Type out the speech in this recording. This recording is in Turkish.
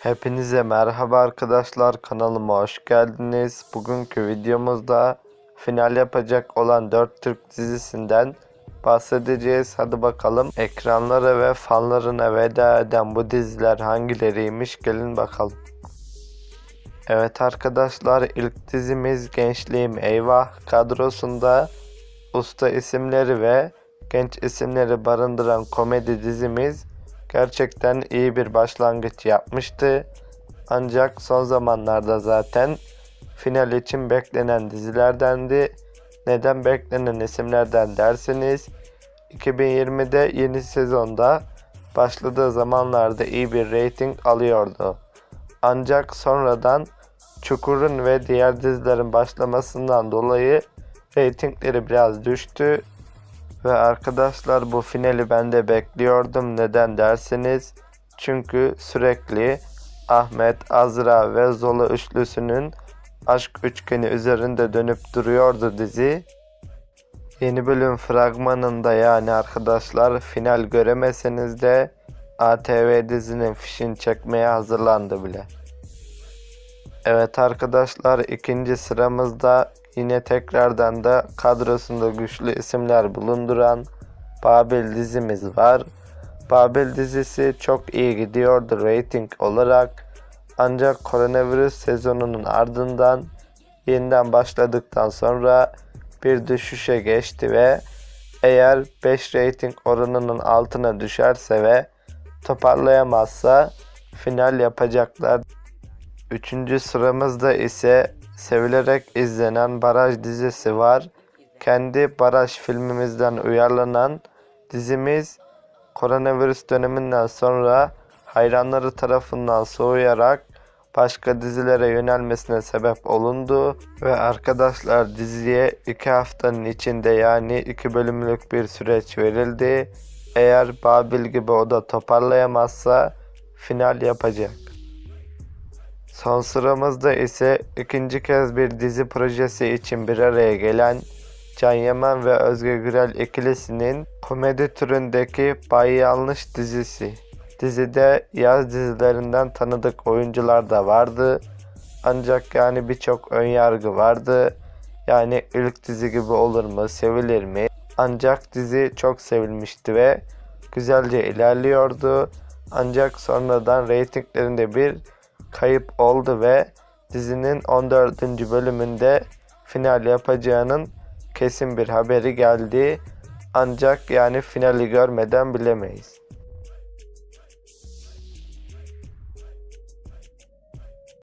Hepinize merhaba arkadaşlar kanalıma hoş geldiniz. Bugünkü videomuzda final yapacak olan 4 Türk dizisinden bahsedeceğiz. Hadi bakalım ekranlara ve fanlarına veda eden bu diziler hangileriymiş gelin bakalım. Evet arkadaşlar ilk dizimiz Gençliğim Eyvah kadrosunda usta isimleri ve genç isimleri barındıran komedi dizimiz gerçekten iyi bir başlangıç yapmıştı. Ancak son zamanlarda zaten final için beklenen dizilerdendi. Neden beklenen isimlerden derseniz 2020'de yeni sezonda başladığı zamanlarda iyi bir reyting alıyordu. Ancak sonradan Çukur'un ve diğer dizilerin başlamasından dolayı reytingleri biraz düştü ve arkadaşlar bu finali ben de bekliyordum. Neden derseniz çünkü sürekli Ahmet, Azra ve Zola üçlüsünün aşk üçgeni üzerinde dönüp duruyordu dizi. Yeni bölüm fragmanında yani arkadaşlar final göremeseniz de ATV dizinin fişini çekmeye hazırlandı bile. Evet arkadaşlar ikinci sıramızda yine tekrardan da kadrosunda güçlü isimler bulunduran Babil dizimiz var. Babil dizisi çok iyi gidiyordu rating olarak ancak koronavirüs sezonunun ardından yeniden başladıktan sonra bir düşüşe geçti ve eğer 5 rating oranının altına düşerse ve toparlayamazsa final yapacaklar. Üçüncü sıramızda ise sevilerek izlenen Baraj dizisi var. Kendi Baraj filmimizden uyarlanan dizimiz koronavirüs döneminden sonra hayranları tarafından soğuyarak başka dizilere yönelmesine sebep olundu ve arkadaşlar diziye iki haftanın içinde yani iki bölümlük bir süreç verildi. Eğer Babil gibi o da toparlayamazsa final yapacak. Son sıramızda ise ikinci kez bir dizi projesi için bir araya gelen Can Yaman ve Özge Gürel ikilisinin komedi türündeki Bay Yanlış dizisi. Dizide yaz dizilerinden tanıdık oyuncular da vardı. Ancak yani birçok ön yargı vardı. Yani ilk dizi gibi olur mu, sevilir mi? Ancak dizi çok sevilmişti ve güzelce ilerliyordu. Ancak sonradan reytinglerinde bir kayıp oldu ve dizinin 14. bölümünde final yapacağının kesin bir haberi geldi. Ancak yani finali görmeden bilemeyiz.